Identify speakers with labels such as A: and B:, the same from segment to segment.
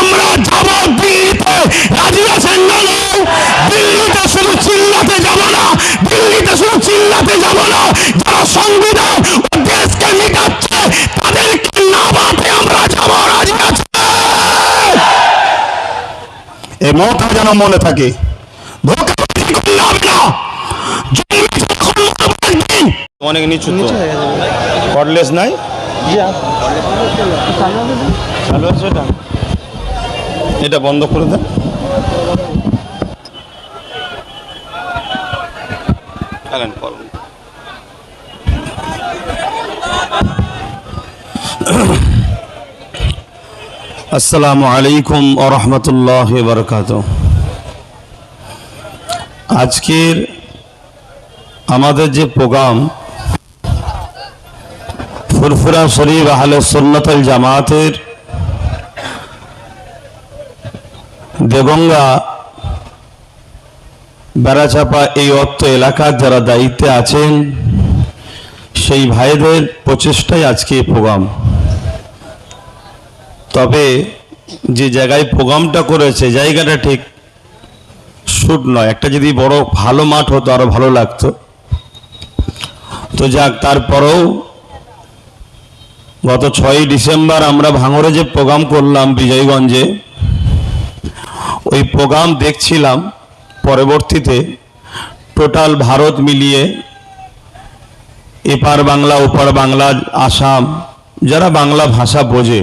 A: আমরা যাব দিল্লিতে। রাজি আছেন না না? দিল্লিতে শুধু চিল্লাতে যাব না। দিল্লিতে শুধু চিল্লাতে যাব না। যারা সংবিধান ও দেশকে মিটাচ্ছে তাদেরকে নামাতে আমরা যাব। রাজি আছে এ মৌকা যেন মনে থাকে। ধোকাবাজি করলে হবে না।
B: অনেক নিচু তো। কর্ডলেস নাই? চালু আছে এটা বন্ধ করে দেন করুন
A: আসসালামু আলাইকুম আরহামতুল্লাহ বরকাত আজকের আমাদের যে প্রোগ্রাম ফুরফুরা শরীফ আহলে সুন্নতল জামাতের দেগঙ্গা, বেড়াচাপা এই অর্থ এলাকার যারা দায়িত্বে আছেন, সেই ভাইদের প্রচেষ্টাই আজকে প্রোগ্রাম। তবে যে জায়গায় প্রোগ্রামটা করেছে, জায়গাটা ঠিক শুট নয়। একটা যদি বড় ভালো মাঠ হতো, আরও ভালো লাগতো। তো যাক, তারপরেও গত ছয়ই ডিসেম্বর আমরা ভাঙরে যে প্রোগ্রাম করলাম বিজয়গঞ্জে ওই প্রোগ্রাম দেখছিলাম, পরবর্তীতে টোটাল ভারত মিলিয়ে এপার বাংলা, ওপার বাংলা, আসাম, যারা বাংলা ভাষা বোঝে,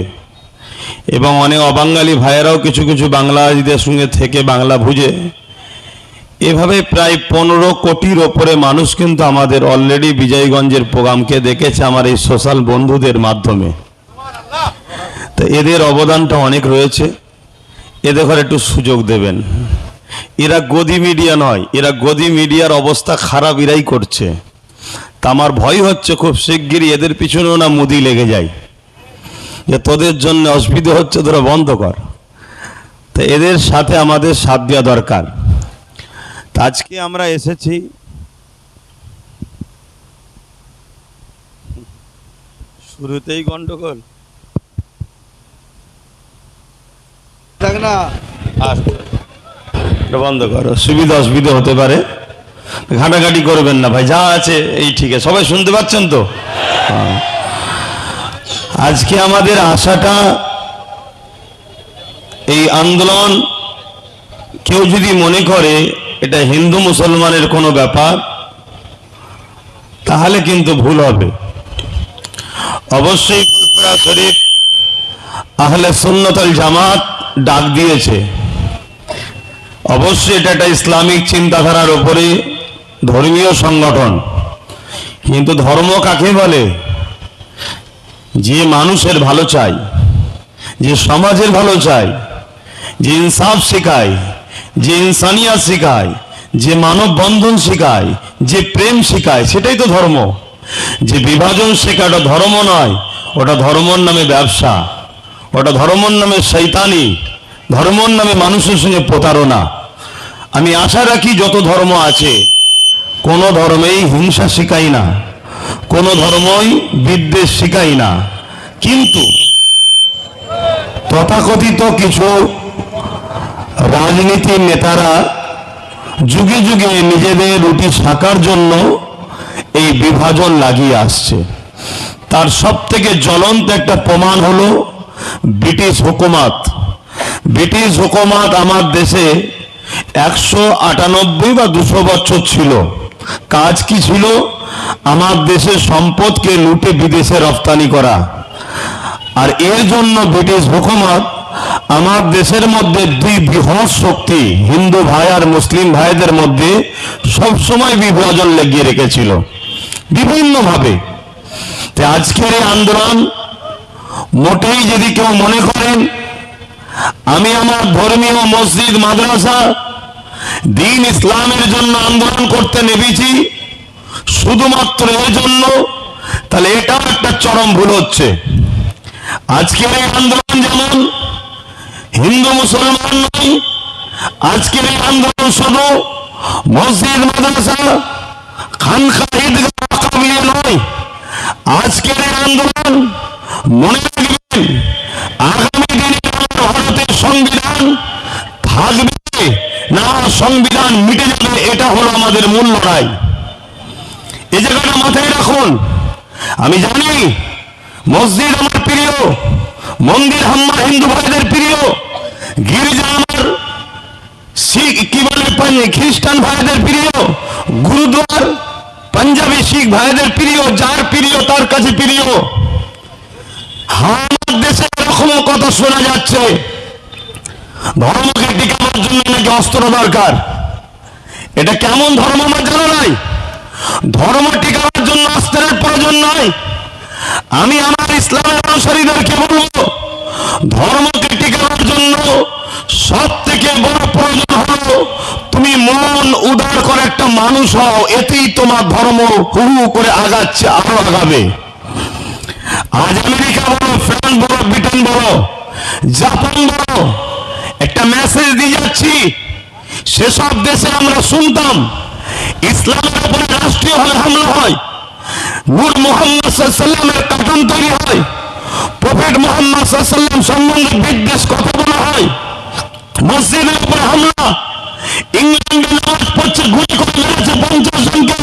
A: এবং অনেক অবাঙালি ভাইয়েরাও কিছু কিছু বাংলাদেশীদের সঙ্গে থেকে বাংলা বুঝে, এভাবে প্রায় পনেরো কোটির ওপরে মানুষ কিন্তু আমাদের অলরেডি বিজয়গঞ্জের প্রোগ্রামকে দেখেছে আমার এই সোশ্যাল বন্ধুদের মাধ্যমে। তো এদের অবদানটা অনেক রয়েছে। এদের একটু সুযোগ দেবেন। এরা গদি মিডিয়া নয়, এরা গদি মিডিয়ার অবস্থা খারাপ এরাই করছে। তা আমার ভয় হচ্ছে খুব শিগগিরই এদের পিছনেও না মুদি লেগে যায়। যে তোদের জন্য অসুবিধে হচ্ছে, তোরা বন্ধ কর। তো এদের সাথে আমাদের সাথ দেওয়া দরকার। আজকে আমরা এসেছি শুরুতেই গন্ডগোল।
C: না।
A: বন্ধ করো, সুবিধা অসুবিধা হতে পারে। ঘাটাঘাটি করবেন না ভাই, যা আছে এই ঠিক আছে। সবাই শুনতে পাচ্ছেন তো? হ্যাঁ। আজকে আমাদের আশাটা, এই আন্দোলন কেউ যদি মনে করে এটা হিন্দু মুসলমানের কোনো ব্যাপার, তাহলে কিন্তু ভুল হবে। অবশ্যই শরীফ, আহলে সুন্নতল জামাত ডাক দিয়েছে। অবশ্যই এটা একটা ইসলামিক চিন্তাধারার ওপরে ধর্মীয় সংগঠন। কিন্তু ধর্ম কাকে বলে? যে মানুষের ভালো চাই যে সমাজের ভালো চাই যে ইনসাফ শেখায়, যে ইনসানিয়া শেখায়, যে মানব বন্ধন শেখায়, যে প্রেম শেখায়, সেটাই তো ধর্ম। যে বিভাজন শেখা ওটা ধর্ম নয়, ওটা ধর্মর নামে ব্যবসা। ওটা ধর্মর নামে শৈতানি ধর্মর নামে মানুষের সঙ্গে প্রতারণা। আমি আশা রাখি যত ধর্ম আছে, কোনো ধর্মেই হিংসা শেখাই না, কোনো ধর্মই বিদ্বেষ শেখাই না। কিন্তু তথাকথিত কিছু রাজনীতির নেতারা যুগে যুগে নিজেদের রুটি শাকার জন্য এই বিভাজন লাগিয়ে আসছে। তার সব থেকে জ্বলন্ত একটা প্রমাণ হলো ব্রিটিশ হুকুমাত। ব্রিটিশ হুকুমাত আমার দেশে একশো আটানব্বই বা দুশো বছর ছিল। কাজ কি ছিল? আমার দেশের সম্পদকে লুটে বিদেশে রপ্তানি করা। আর এর জন্য ব্রিটিশ হুকুমত আমার দেশের মধ্যে দুই বৃহৎ শক্তি, হিন্দু ভাই আর মুসলিম ভাইদের মধ্যে সবসময় বিভাজন লেগিয়ে রেখেছিল। বিভিন্নভাবে। আজকের এই আন্দোলন মোটেই যদি কেউ মনে করেন, আমি আমার ধর্মীয় মসজিদ, মাদ্রাসা, দিন ইসলামের জন্য আন্দোলন করতে নেমেছি, শুধুমাত্র এর জন্য, তাহলে এটাও একটা চরম ভুল হচ্ছে। আজকের এই আন্দোলন যেমন হিন্দু মুসলমান নয়, আজকের এই আন্দোলন শুধু মসজিদ, মাদ্রাসা খানখা ঈদগাহ নয়, আজকের এই আন্দোলন মনে রাখবেন ভারতের সংবিধান থাকবে না সংবিধান মিটে যাবে, এটা হলো আমাদের মূল লড়াই। এই জায়গাটা মাথায় রাখুন। আমি জানি, মসজিদ আমার প্রিয়, মন্দির আমার হিন্দু ভাইদের প্রিয়, গির্জা আমার শিখ কি বলে খ্রিস্টান ভাইদের প্রিয় গুরুদ্বার পাঞ্জাবি শিখ ভাইদের প্রিয়, যার প্রিয় তার কাছে প্রিয়। আমার দেশে এরকমও কথা শোনা যাচ্ছে। ধর্মকে টিকানোর জন্য নাকি অস্ত্র দরকার? এটা কেমন ধর্ম আমার জানা নাই? ধর্ম টিকানোর জন্য অস্ত্রের প্রয়োজন নয় আমি আমার ইসলামের অনুসারীদেরকে বলব, ধর্মকে টিকানোর জন্য সব থেকে বড় প্রয়োজন হলো, তুমি মন উদার করে একটা মানুষ হও, এতেই তোমার ধর্ম হু করে আগাচ্ছে, আরও আগাবে। আজ আমেরিকা বলো, ব্রিটেন বলো, জাপান বলো, একটা মেসেজ দিয়ে যাচ্ছি। সেসব দেশে আমরা শুনতাম, ইসলামের উপরে রাষ্ট্রীয়ভাবে হামলা হয়, নূর মোহাম্মদ সাল্লামের কার্টুন তৈরি হয়, প্রফেট মোহাম্মদ সাল্লাম সম্বন্ধে বিদ্বেষ কথা বলা হয়, মসজিদের উপরে হামলা, ইংল্যান্ডে নামাজ পড়ছে, গুলি করে মেরেছে পঞ্চাশ জনকে।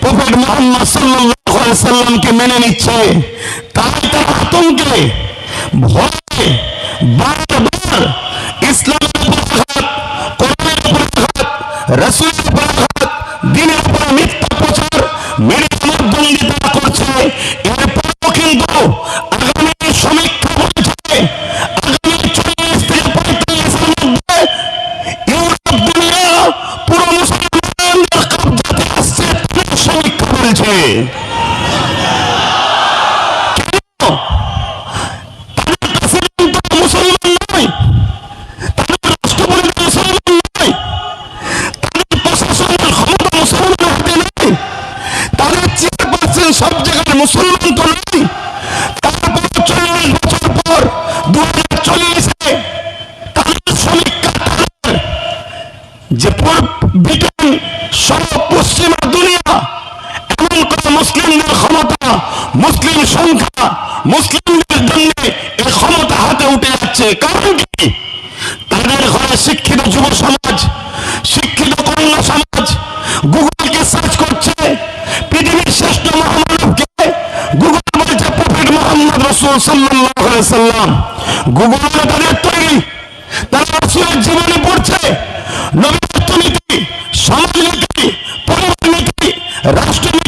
A: প্রফেট মোহাম্মদ সাল্লামকে মেনে নিচ্ছে। তাই তার আতঙ্কে ভয়ে বারবার ইসলামের উপর আঘাত, কোরআনের উপর আঘাত, রাসূলের উপর আঘাত মুসলিমদের জন্য এই ক্ষমতা হাতে উঠে যাচ্ছে। কারণ কি? তাদের ঘরে শিক্ষিত যুব সমাজ, শিক্ষিত কন্যা সমাজ গুগলকে সার্চ করছে। পৃথিবীর শ্রেষ্ঠ মহামানবকে গুগল বলছে, প্রফেট মোহাম্মদ রসুল আলাইহি সাল্লাম। গুগল তাদের তৈরি। তারা রসুলের জীবনে পড়ছে। নবীত্ব নীতি সমাজনীতি পরিবার নীতি রাষ্ট্রনীতি